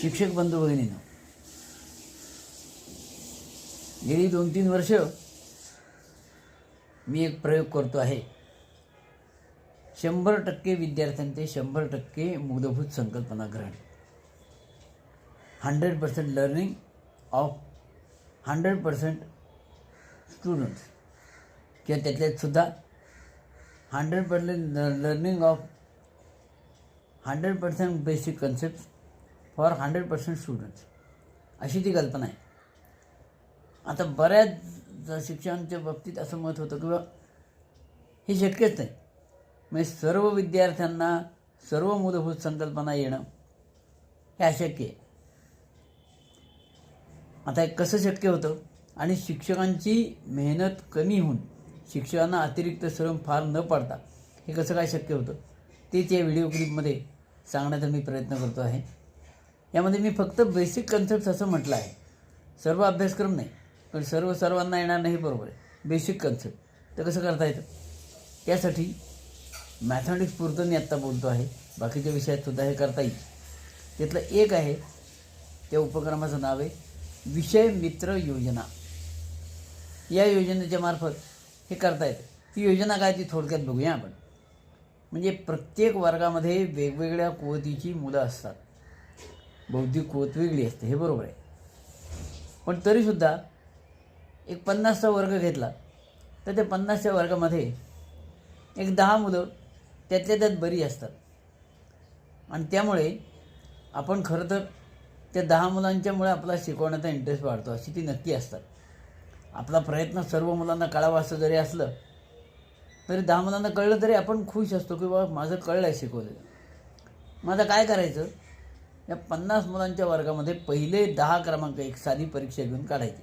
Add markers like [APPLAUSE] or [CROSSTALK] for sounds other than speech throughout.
शिक्षक बंधू भगिनीनं गेली दोन तीन वर्ष मी एक प्रयोग करतो आहे. शंभर टक्के विद्यार्थ्यांचे शंभर टक्के मूलभूत संकल्पना ग्रहण. Hundred percent learning of hundred percent students किंवा त्यातल्यात सुद्धा hundred percent learning of hundred percent basic concept for hundred percent students. अशी ती कल्पना आहे. आता बऱ्याच शिक्षणाच्या शिक्षकांच्या बाबतीत असं मत होतं किंवा हे शक्यच नाही. म्हणजे सर्व विद्यार्थ्यांना सर्व मूलभूत संकल्पना येणं हे अशक्य आहे. आता हे कसं शक्य होतं? आणि शिक्षकांची मेहनत कमी होऊन शिक्षकांना अतिरिक्त श्रम फार न पाडता हे कसं काय शक्य होतं? तेच या व्हिडिओ क्लिपमध्ये सांगण्याचा मी प्रयत्न करतो आहे. यामध्ये मी फक्त बेसिक कन्सेप्ट असं म्हटलं आहे. सर्व अभ्यासक्रम नाही पण सर्व सर्वांना येणार नाही बरोबर आहे. बेसिक कन्सेप्ट तर कसं करता येतं? त्यासाठी मॅथमॅटिक्स पुरतं मी आत्ता बोलतो आहे. बाकीच्या विषयात सुद्धा हे करता येईल. त्यातलं एक आहे त्या उपक्रमाचं नाव आहे विषय मित्र योजना. या योजनेच्या मार्फत हे करता येतं. ती योजना काय ती थोडक्यात बघूया आपण. म्हणजे प्रत्येक वर्गामध्ये वेगवेगळ्या कुवतीची मुलं असतात. बौद्धिक कुवत वेगळी असते हे बरोबर आहे. पण तरीसुद्धा एक पन्नासचा वर्ग घेतला तर त्या पन्नासच्या वर्गामध्ये एक दहा मुलं त्यातल्या त्यात बरी असतात. आणि त्यामुळे आपण खरं तर त्या दहा मुलांच्यामुळे आपला शिकवण्याचा इंटरेस्ट वाढतो अशी ती नक्की असतात. आपला प्रयत्न सर्व मुलांना कळावा असं जरी असलं तरी दहा मुलांना कळलं तरी आपण खुश असतो की बाबा माझं कळलं आहे शिकवलेलं माझं काय करायचं? या पन्नास मुलांच्या वर्गामध्ये पहिले दहा क्रमांक एक साधी परीक्षा घेऊन काढायची.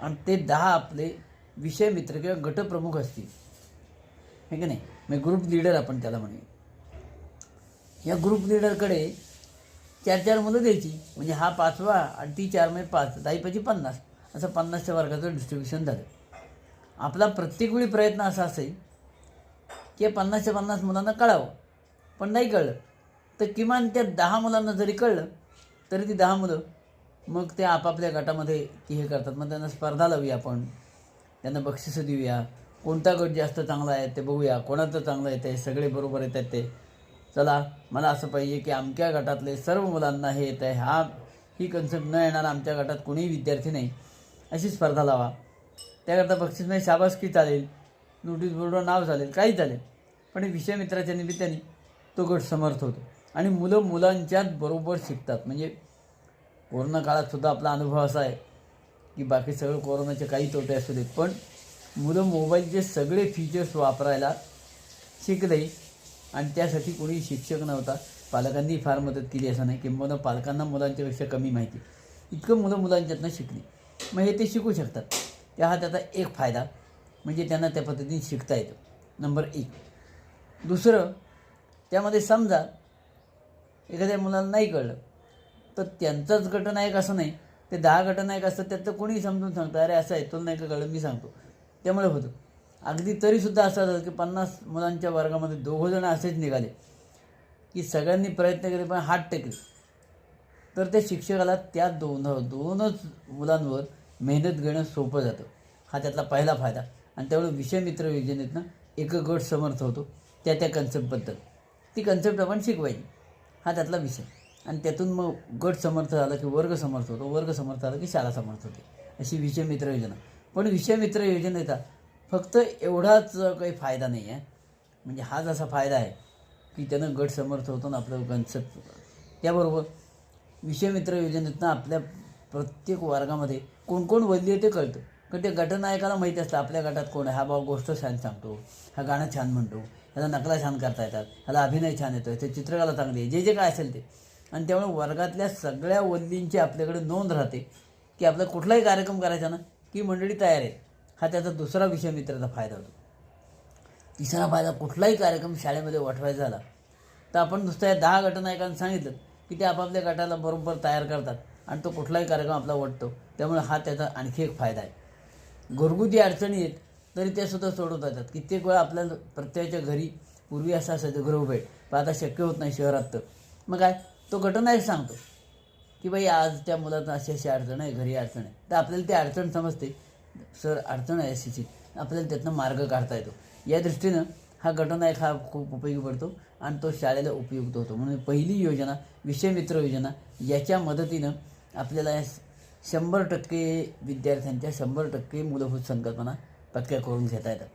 आणि ते दहा आपले विषय मित्र किंवा गटप्रमुख असतील. हे की नाही? मग ग्रुप लीडर आपण त्याला म्हणूया. या ग्रुप लीडरकडे चार चार मुलं द्यायची. म्हणजे हा पाचवा आणि ती चार म्हणजे पाच. दहापैकी पन्नास. असं पन्नासच्या वर्गाचं डिस्ट्रीब्युशन झालं. आपला प्रत्येक वेळी प्रयत्न असा असेल की पन्नासच्या पन्नास मुलांना कळावं. पण नाही कळलं. तर किमान त्या दहा मुलांना जरी कळलं तरी ती दहा मुलं मग ते आपापल्या गटामध्ये ती हे करतात. मग त्यांना स्पर्धा लावूया आपण. त्यांना बक्षिसं देऊया. कोणता गट जास्त चांगला आहे ते बघूया. कोणाचं चांगलं येतं आहे सगळे बरोबर येत आहेत ते. चला मला असं पाहिजे की आमच्या गटातले सर्व मुलांना हे येत आहे हा ही कन्सेप्ट न येणार आमच्या गटात कोणीही विद्यार्थी नाही. अशी स्पर्धा लावा. त्याकरता बक्षीस म्हणजे शाबासकी चालेल. नोटीस बोर्डवर नाव चालेल काही चालेल. पण विषयमित्राच्या विषय मित्राच्या निमित्ताने तो गट समर्थ होतो. आणि मुलं मुलांच्यात बरोबर शिकतात. म्हणजे कोरोना काळात सुद्धा आपला अनुभव असा आहे की बाकी सगळं कोरोनाचे काही तोटे असू देत पण मुलं मोबाईलचे सगळे फीचर्स वापरायला शिकले आणि त्यासाठी कोणी शिक्षक नव्हता. पालकांनी फार मदत केली असं नाही किंवा पालकांना मुलांच्यापेक्षा कमी माहिती. इतकं मुलं मुलांच्यातनं शिकली. मग हे ते शिकू शकतात. त्या हा त्याचा एक फायदा म्हणजे त्यांना त्या पद्धतीने शिकता येतं. नंबर एक. दुसरं त्यामध्ये समजा एखाद्या मुलाला नाही कळलं. तर त्यांचाच गटनायक असं नाही. ते दहा गटनायक असतात त्यात तर कोणीही समजून सांगतं अरे असं आहे तुला नाही का कळलं मी सांगतो. त्यामुळे होतं. अगदी तरीसुद्धा असं झालं की पन्नास मुलांच्या वर्गामध्ये दोघं जण असेच निघाले की सगळ्यांनी प्रयत्न केले पण हात टेकले. तर त्या शिक्षकाला त्या दोन दोनच मुलांवर मेहनत घेणं सोपं जातं. हा त्यातला पहिला फायदा. आणि त्यामुळे विषय मित्र योजनेतनं एक गट समर्थ होतो त्या त्या कन्सेप्टबद्दल ती कन्सेप्ट आपण शिकवायची. हा त्यातला विषय. आणि त्यातून मग गट समर्थ झाला की वर्ग समर्थ होतो. वर्ग समर्थ झाला की शाळा समर्थ होते. अशी विषय मित्र योजना. पण विषय मित्र योजनेचा फक्त एवढाच काही फायदा नाही आहे म्हणजे हाच असा फायदा आहे की त्यानं गट समर्थ होतो आणि आपलं कन्सेप्ट त्याबरोबर विषय मित्र योजनेतनं आपल्या प्रत्येक वर्गामध्ये कोण कोण वल्ली आहे ते कळतं. कारण ते गटनायकाला माहिती असतं आपल्या गटात कोण आहे? हा भाऊ गोष्ट छान सांगतो. हा गाणं छान म्हणतो. ह्याला नकला छान करता येतात. ह्याला अभिनय छान येतो ते चित्रकला चांगली आहे. जे जे काय असेल ते. आणि त्यामुळे वर्गातल्या सगळ्या वल्लींची आपल्याकडे नोंद राहते की आपला कुठलाही कार्यक्रम करायचा ना की मंडळी तयार आहे. हा त्याचा दुसरा विषय मित्राचा फायदा होतो. तिसरा फायदा कुठलाही कार्यक्रम शाळेमध्ये वाटवायचा झाला तर आपण नुसत्या दहा गटनायकांना सांगितलं की ते आपापल्या गटाला बरोबर तयार करतात आणि तो कुठलाही कार्यक्रम आपला वाटतो. त्यामुळे हा त्याचा आणखी एक फायदा आहे. घरगुती अडचणी आहेत तरी ते सुद्धा सोडवता येतात कित्येक वेळा आपल्याला प्रत्येकाच्या घरी पूर्वी असं असायचं गृहभेट पण आता शक्य होत नाही शहरात तर. मग काय? तो घटनायक सांगतो. की बाई आज त्या मुलाचं अशी अशी अडचण आहे घरी अडचण आहे. तर आपल्याला ती अडचण समजते. सर अडचण आहे अशीची. आपल्याला त्यातनं मार्ग काढता येतो. या दृष्टीनं हा घटनायक हा खूप उपयोगी पडतो आणि तो शाळेला उपयुक्त होतो. म्हणून पहिली योजना विषयमित्र योजना याच्या मदतीनं आपल्याला शंभर टक्के विद्यार्थ्यांच्या शंभर टक्के मूलभूत संकल्पना पत्क्या करून घेता येतात.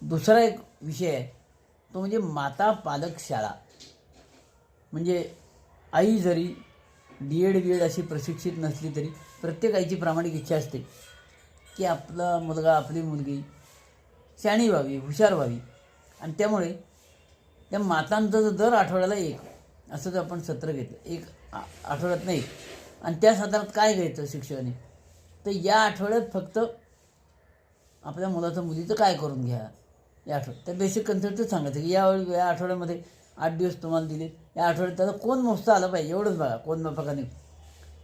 दुसरा एक विषय आहे तो म्हणजे माता पालक शाळा. म्हणजे आई जरी डी एड बी एड अशी प्रशिक्षित नसली तरी प्रत्येक आईची प्रामाणिक इच्छा असते की आपला मुलगा आपली मुलगी शाणी व्हावी हुशार व्हावी. आणि त्यामुळे त्या मातांचं जर दर आठवड्याला एक असं जर आपण सत्र घेतलं एक आ- आठवड्यात नाही. आणि त्या सत्रात काय घ्यायचं शिक्षकाने? तर या आठवड्यात फक्त आपल्या मुलाचं मुलीचं काय करून घ्या? या आठवड्यात. त्या बेसिक कन्सेप्टच सांगायचं की या या आठवड्यामध्ये आठ दिवस तुम्हाला दिले. या आठवड्यात त्याला कोण मोजता आलं पाहिजे? एवढंच बघा कोण मापकाने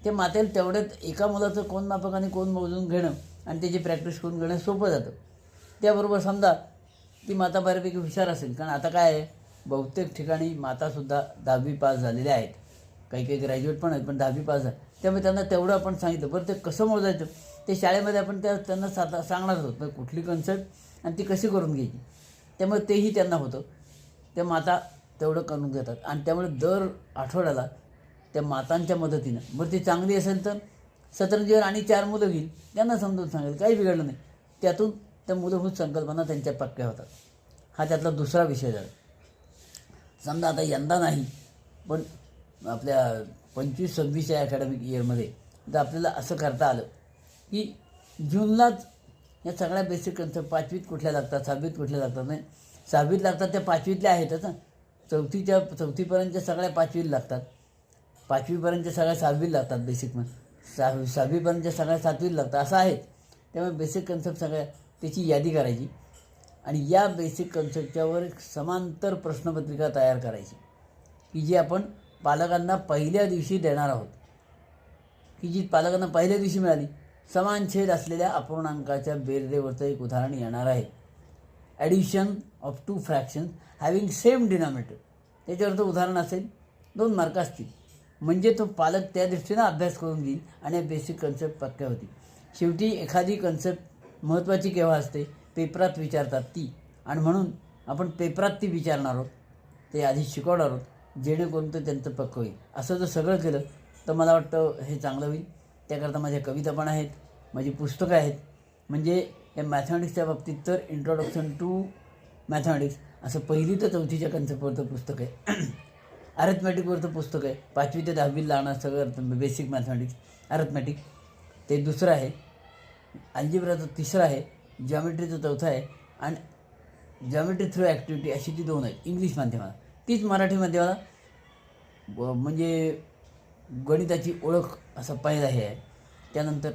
ते मातेल तेवढ्यात एका मुलाचं कोण मापकाने कोण मोजून घेणं आणि त्याची प्रॅक्टिस करून घेणं सोपं जातं. त्याबरोबर समजा ती माता बऱ्यापैकी हुशार असेल. कारण आता काय आहे? बहुतेक ठिकाणी मातासुद्धा दहावी पास झालेल्या आहेत. काही काही ग्रॅज्युएट पण आहेत पण दहावी पास झाले. त्यामुळे त्यांना तेवढं आपण सांगितलं. बरं ते कसं मोजायचं? ते शाळेमध्ये आपण त्या त्यांना साधा सांगणार आहोत कुठली कन्सर्ट आणि ती कशी करून घ्यायची. त्यामुळे तेही त्यांना होतं. त्या माता तेवढं करून घेतात. आणि त्यामुळे दर आठवड्याला त्या मातांच्या मदतीनं बरं ती चांगली असेल तर सतरंजीवर आणि चार मुलं घेईल त्यांना समजून सांगेल काही बिघडलं नाही. त्यातून त्या मूलभूत संकल्पना त्यांच्या पक्क्या होतात. हा त्यातला दुसरा विषय झाला. समजा आता यंदा नाही पण आपल्या पंचवीस सव्वीस या अकॅडमिक इयरमध्ये तर आपल्याला असं करता आलं की जूनलाच या सगळ्या बेसिक कन्सेप्ट पाचवीत कुठल्या लागतात सहावीत कुठल्या लागतात? नाही सहावीत लागतात त्या पाचवीतल्या आहेतच ना चौथीच्या चौथीपर्यंतच्या सगळ्या पाचवीला लागतात. पाचवीपर्यंतच्या सगळ्या सहावीला लागतात बेसिक मग. सहावी सहावीपर्यंतच्या सगळ्या सातवीला लागतात. असं आहे. त्यामुळे बेसिक कन्सेप्ट सगळ्या त्याची यादी करायची. आणि या बेसिक कन्सेप्टच्यावर एक समांतर प्रश्नपत्रिका तयार करायची. की जी आपण पालकांना पहिल्या दिवशी देणार आहोत. की जी पालकांना पहिल्या दिवशी मिळाली? समान छेद असलेल्या अपूर्णांकाच्या बेरजेवरचं एक उदाहरण येणार आहे. Addition of two fractions having same denominator त्याच्यावरचं उदाहरण असेल. दोन मार्क असतील. म्हणजे तो पालक त्या दृष्टीनं अभ्यास करून घेईल आणि या बेसिक कन्सेप्ट पक्क्या होतील. शेवटी एखादी कन्सेप्ट महत्त्वाची केव्हा असते? पेपरात विचारतात ती. आणि म्हणून आपण पेपरात ती विचारणार आहोत. ते आधी शिकवणार आहोत. जेणेकरून ते त्यांचं पक्क होईल. असं जर सगळं केलं तर मला वाटतं हे चांगलं होईल. त्याकरता माझ्या कविता पण आहेत माझी पुस्तकं आहेत. म्हणजे या मॅथमॅटिक्सच्या बाबतीत तर इंट्रोडक्शन टू मॅथमॅटिक्स असं पहिली तर चौथीच्या कन्सेप्टवरचं पुस्तक आहे. [CLEARS THROAT] अरेथमॅटिकवरचं पुस्तक आहे. पाचवी ते दहावीला लावणार सगळं बेसिक मॅथमॅटिक्स अरेथमॅटिक ते दुसरं आहे. अल्जिब्राचं तिसरं आहे. जॉमेट्रीचं चौथं आहे. आणि जॉमेट्री थ्रू ॲक्टिव्हिटी अशी ती दोन आहेत. इंग्लिश माध्यमाला. तीच मराठी माध्यमाला ब- म्हणजे गणिताची ओळख असा पहिला हे आहे. त्यानंतर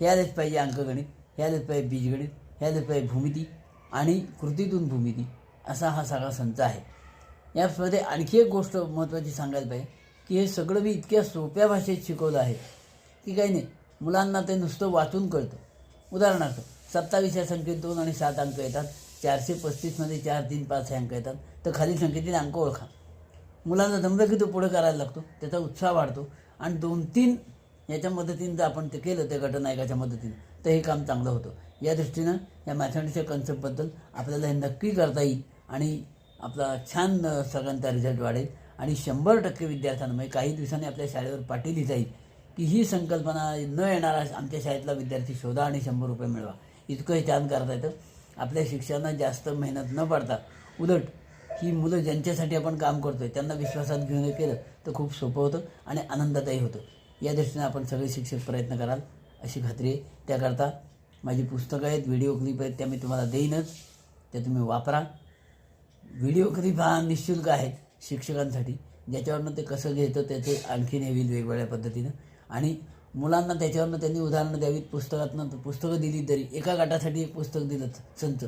हे आलेच पाहिजे अंकगणित हे आलेच पाहिजे बीजगणित हे आलेच पाहिजे भूमिती आणि कृतीतून भूमिती असा हा सगळा संच आहे. यामध्ये आणखी एक गोष्ट महत्त्वाची सांगायला पाहिजे की हे सगळं मी इतक्या सोप्या भाषेत शिकवलं आहे की काही नाही मुलांना ते नुसतं वाचून कळतं. उदाहरणार्थ सत्तावीस या संख्येत दोन आणि सात अंक येतात चारशे पस्तीसमध्ये चार तीन पाच हे अंक येतात तर खाली संख्येतील अंक ओळखा. मुलांना जमलं की तो पुढे करायला लागतो त्याचा उत्साह वाढतो. आणि दोन तीन याच्या मदतीनं जर आपण ते केलं त्या गटनायकाच्या मदतीनं तर हे काम चांगलं होतं. या दृष्टीनं या मॅथमॅटिक्सच्या कन्सेप्टबद्दल आपल्याला हे नक्की करता येईल. आणि आपला छान सगळ्यांचा रिझल्ट वाढेल. आणि शंभर टक्के विद्यार्थ्यांना म्हणजे काही दिवसांनी आपल्या शाळेवर पाठी लिहिता येईल की ही संकल्पना न येणारा आमच्या शाळेतला विद्यार्थी शोधा आणि शंभर रुपये मिळवा. इतकं हे छान करता येतं. आपल्या शिक्षकांना जास्त मेहनत न पडता उलट ही मुलं ज्यांच्यासाठी आपण काम करतोय त्यांना विश्वासात घेऊन केलं तर खूप सोपं होतं आणि आनंददायी होतं. या दृष्टीने आपण सगळे शिक्षक प्रयत्न कराल अशी खात्री आहे. त्याकरता माझी पुस्तकं आहेत व्हिडिओ क्लिप आहेत त्या मी तुम्हाला देईनच. त्या तुम्ही वापरा. व्हिडिओ क्लिप हा निशुल्क आहेत शिक्षकांसाठी. ज्याच्यावरनं ते कसं घेतं त्याचे आणखीन येईल होईल वेगवेगळ्या पद्धतीनं. आणि मुलांना त्याच्यावरनं त्यांनी उदाहरणं द्यावीत. पुस्तकातनं पुस्तकं दिली तरी एका गटासाठी एक पुस्तक दिलं संच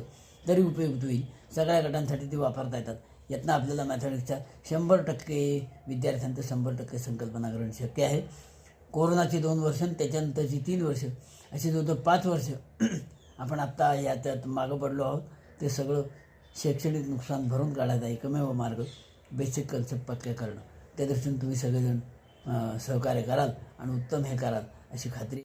तरी उपयुक्त होईल. सगळ्या गटांसाठी ते वापरता येतात. यातनं आपल्याला मॅथमॅटिक्सच्या शंभर टक्के विद्यार्थ्यांचं शंभर टक्के संकल्पना करणं शक्य आहे. कोरोनाची दोन वर्ष आणि त्याच्यानंतरची तीन वर्ष अशी जवळजवळ पाच वर्ष [CLEARS THROAT] आपण आत्ता या त्यात मागं पडलो आहोत. ते सगळं शैक्षणिक नुकसान भरून काढायचा एकमेव मार्ग बेसिक कन्सेप्ट पक्के करणं. त्या दृष्टीने तुम्ही सगळेजण सहकार्य कराल आणि उत्तम हे कराल अशी खात्री